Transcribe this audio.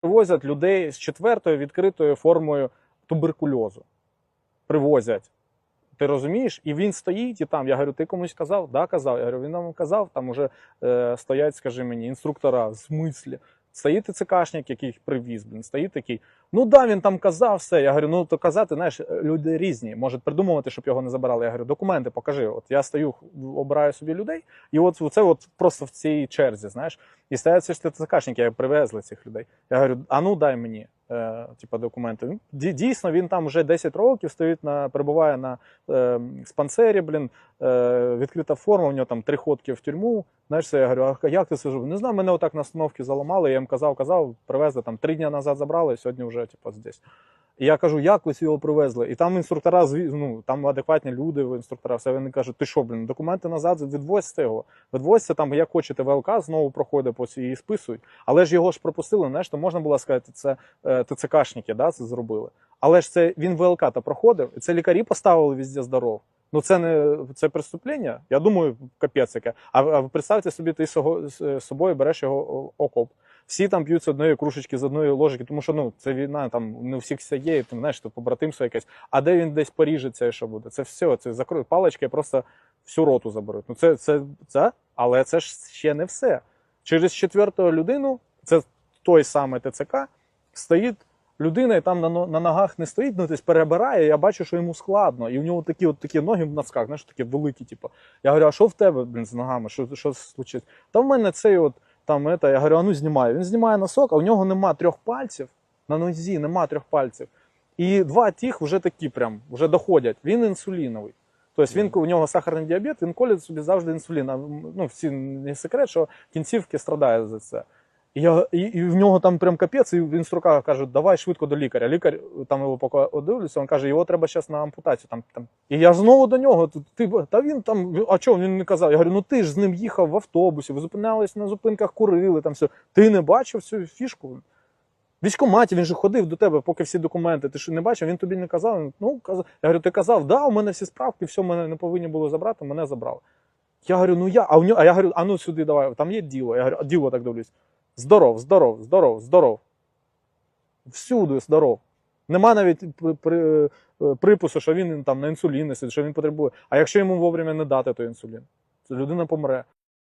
Привозять людей з четвертою відкритою формою туберкульозу. Привозять. Ти розумієш? І він стоїть і там. Я говорю, ти комусь казав? Да, казав. Я говорю, він нам казав, там уже е, стоять, скажи мені, інструктора, в смислі. Стоїть ЦКшник, який привіз, блін, стоїть такий. Ну да, він там казав все. Я говорю, ну то казати, знаєш, люди різні. Можуть придумувати, щоб його не забирали. Я говорю, документи покажи. От я стою, обираю собі людей, і от це от просто в цій черзі, знаєш. І стоять ці ТЦКшники, як привезли цих людей. Я говорю, а ну дай мені типа, документи. Дійсно, він там вже 10 років стоїть на перебуває на е, спансері, блін, е, відкрита форма, у нього там три ходки в тюрму. Знаєш, це я говорю, а як ти сижу? Не знаю, мене отак на остановці заламали, я їм казав, казав, привезли там три дні назад забрали, сьогодні вже типу, здесь. І я кажу, як ви його привезли? І там інструктора, ну, там адекватні люди, інструктора, все вони кажуть, ти що, блін, документи назад відвозьте його. Відвозьте там, як хочете, ВЛК знову проходить по і списують. Але ж його ж пропустили, знаєш, то можна було сказати, це е, ТЦКшники, да, це зробили. Але ж це він ВЛК та проходив, і це лікарі поставили везде здоров. Ну це не це преступлення. Я думаю, капець яке. А, а представте собі, ти з собою береш його окоп. Всі там п'ють з одної кружечки, з одної ложки, тому що ну це війна, там не у всіх все є, і, там, знаєш, то побратимство якесь. А де він десь поріжеться, і що буде? Це все, це закроють палички, просто всю роту заберуть. Ну це, це, це, але це ж ще не все. Через четверту людину, це той самий ТЦК, стоїть людина, і там на, на ногах не стоїть, ну тобто перебирає. Я бачу, що йому складно. І у нього такі от такі ноги в носках, знаєш, такі великі. Типу. Я говорю, а що в тебе, блін, з ногами? Що, що случилось? Та в мене цей от там это, я говорю, а ну знімай. Він знімає носок, а у нього нема трьох пальців. На нозі нема трьох пальців. І два тих вже такі прям вже доходять. Він інсуліновий. Тобто він у нього сахарний діабет, він колить собі завжди інсулін. А, Ну, всі не секрет, що кінцівки страдає за це. І, я, і, і в нього там прям капець, і він строка каже, давай швидко до лікаря. Лікар там його поки одивлюся, він каже, його треба зараз на ампутацію. Там, там. І я знову до нього. «Ти- та він там, а чого він не казав? Я говорю, ну ти ж з ним їхав в автобусі, ви зупинялись на зупинках, курили там все. Ти не бачив цю фішку? В Військкоматі він же ходив до тебе, поки всі документи. Ти що не бачив, він тобі не казав. Він, Ну, казав. Я говорю, ти казав, да, у мене всі справки, все мене не повинні були забрати, мене забрали. Я говорю, ну я, а у нього, а я говорю, а ну сюди давай, там є діло. Я говорю, діло так дивлюсь. Здоров, здоров, здоров, здоров. Всюди здоров. Нема навіть е, припису, що він там на інсулін сидить, що він потребує. А якщо йому вовремя не дати той інсулін, то людина помре.